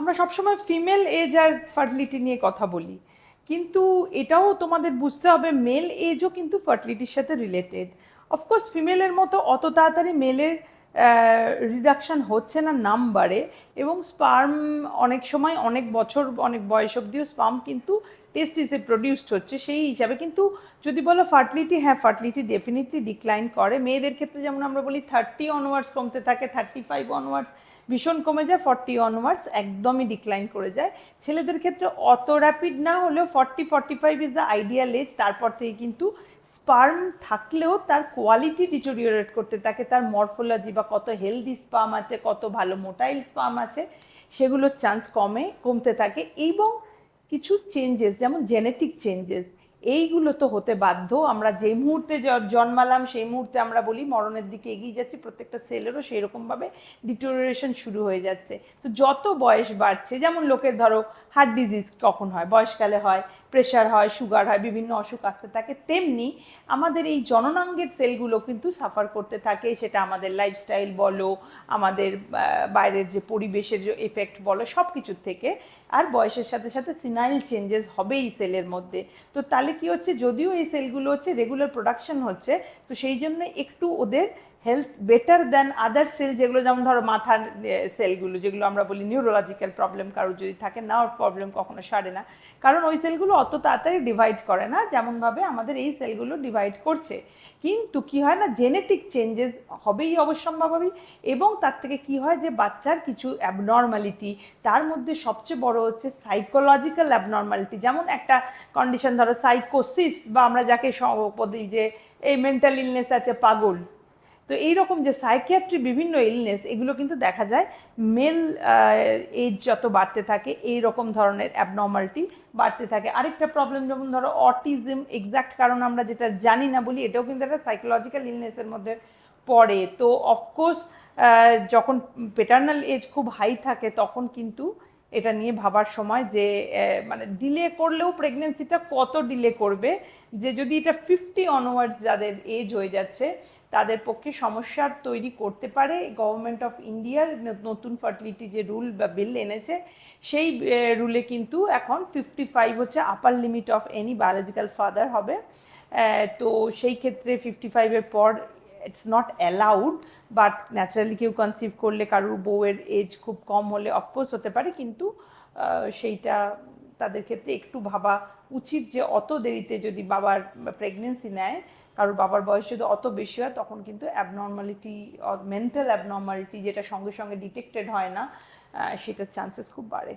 আমরা সবসময় female age আর fertility নিয়ে কথা বলি। কিন্তু এটাও তোমাদের বুঝতে হবে মেল এজও কিন্তু ফার্টিলিটির সাথে রিলেটেড অফকোর্স ফিমেলের মতো অত তাড়াতাড়ি মেলের রিডাকশান হচ্ছে না নাম্বারে এবং স্পার্ম অনেক সময়, অনেক বছর, অনেক বয়স অবধিও স্পার্ম কিন্তু টেস্টিসে প্রডিউসড হচ্ছে সেই হিসাবে। কিন্তু যদি বলো ফার্টিলিটি হ্যাঁ ফার্টিলিটি ডেফিনেটলি ডিক্লাইন করে। মেয়েদের ক্ষেত্রে যেমন আমরা বলি থার্টি অনওয়ার্ডস কমতে থাকে থার্টি ফাইভ অনওয়ার্ডস ভীষণ কমে যায় ফর্টি অনওয়ার্ডস একদমই ডিক্লাইন করে যায়। ছেলেদের ক্ষেত্রে অত র্যাপিড না হলেও forty forty five is the ideal age তারপর থেকে কিন্তু স্পার্ম থাকলেও তার কোয়ালিটি ডিটোরিওরেট করতে থাকে তার মরফোলজি বা কত হেলদি স্পাম আছে, কত ভালো মোটাইল স্পাম আছে, সেগুলোর চান্স কমে, কমতে থাকে। এবং কিছু চেঞ্জেস যেমন জেনেটিক চেঞ্জেস এইগুলো তো হতে বাধ্য। আমরা যে মুহূর্তে জন্মালাম, সেই মুহূর্তে আমরা বলি মরণের দিকে এগিয়ে যাচ্ছি, প্রত্যেকটা সেলেরও সেই রকমভাবে ডিটোরিয়েশন শুরু হয়ে যাচ্ছে। তো যত বয়স বাড়ছে, যেমন লোকের ধরো হার্ট ডিজিজ কখন হয়, বয়সকালে হয় প্রেশার হয় সুগার হয়, বিভিন্ন অসুখ আসতে থাকে, তেমনি আমাদের এই জননাঙ্গের সেলগুলো কিন্তু সাফার করতে থাকে, সেটা আমাদের লাইফস্টাইল বলো, আমাদের বাইরের যে পরিবেশের যে এফেক্ট বলো সব কিছুর থেকে। আর বয়সের সাথে সাথে সিনাইল চেঞ্জেস হবে এই সেলের মধ্যে। তো তাহলে কি হচ্ছে? যদিও এই সেলগুলো হচ্ছে রেগুলার প্রোডাকশন হচ্ছে, তো সেই জন্য একটু ওদের health better than other cell যেগুলো যেমন ধরো মাথার সেলগুলো যেগুলো আমরা বলি নিউরোলজিক্যাল প্রবলেম কারোর যদি থাকে নার্ভ প্রবলেম কখনো সারে না। কারণ ওই সেলগুলো অত তাড়াতাড়ি ডিভাইড করে না, যেমনভাবে আমাদের এই সেলগুলো ডিভাইড করছে। কিন্তু কি হয় না জেনেটিক চেঞ্জেস হবেই অবশ্যম্ভাবী, এবং তার থেকে কি হয় যে বাচ্চার কিছু অ্যাবনর্মালিটি তার মধ্যে সবচেয়ে বড় হচ্ছে সাইকোলজিক্যাল অ্যাবনর্মালিটি যেমন একটা কন্ডিশন ধরো সাইকোসিস বা আমরা যাকে যে এই মেন্টাল ইলনেস আছে, পাগল। তো এইরকম যে সাইকিয়াট্রি বিভিন্ন ইলনেস এগুলো কিন্তু দেখা যায় মেল এজ যত বাড়তে থাকে এই রকম ধরনের অ্যাবনর্মালিটি বাড়তে থাকে। আরেকটা প্রবলেম যেমন ধরো অটিজম এক্সাক্ট কারণ আমরা যেটা জানি না বলি, এটাও কিন্তু একটা সাইকোলজিক্যাল ইলনেসের মধ্যে পড়ে। তো অফকোর্স যখন পেটার্নাল এজ খুব হাই থাকে, তখন কিন্তু এটা নিয়ে ভাবার সময় যে মানে ডিলে করলেও প্রেগনেন্সিটা কত ডিলে করবে? যে যদি এটা ফিফটি অনওয়ার্ডস যাদের এজ হয়ে যাচ্ছে, তাদের পক্ষে সমস্যার তৈরি করতে পারে। গভর্নমেন্ট অফ ইন্ডিয়ার নতুন ফার্টিলিটি যে রুল বা বিল এনেছে, সেই রুলে কিন্তু এখন ফিফটি ফাইভ হচ্ছে upper limit of any biological father হবে। তো সেই ক্ষেত্রে ফিফটি ফাইভের পর it's not allowed but naturally কেউ কনসিভ করলে কারোর বউয়ের এজ খুব কম হলে অফকোর্স হতে পারে, কিন্তু সেইটা তাদের ক্ষেত্রে একটু ভাবা উচিত যে অত দেরিতে যদি বাবার প্রেগনেন্সি নেয়, কারোর বাবার বয়স যদি অত বেশি হয়, তখন কিন্তু অ্যাবনর্মালিটি মেন্টাল অ্যাবনর্মালিটি যেটা সঙ্গে সঙ্গে ডিটেক্টেড হয় না সেটার চান্সেস খুব বাড়ে।